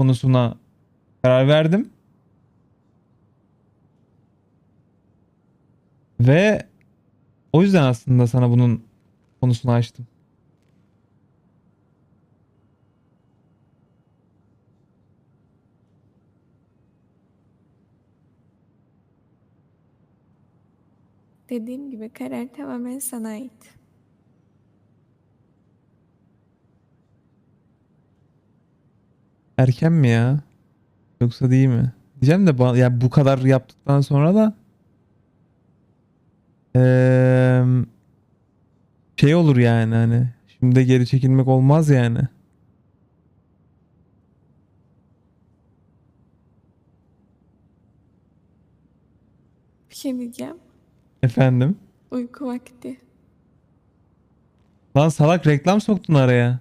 konusuna karar verdim. Ve o yüzden aslında sana bunun konusunu açtım. Dediğim gibi karar tamamen sana ait. Erken mi ya? Yoksa değil mi? Diyeceğim de ya bu kadar yaptıktan sonra da eee, şey olur yani hani şimdi de geri çekilmek olmaz yani. Bir şey diyeceğim. Efendim? Uyku vakti. Lan salak reklam soktun araya.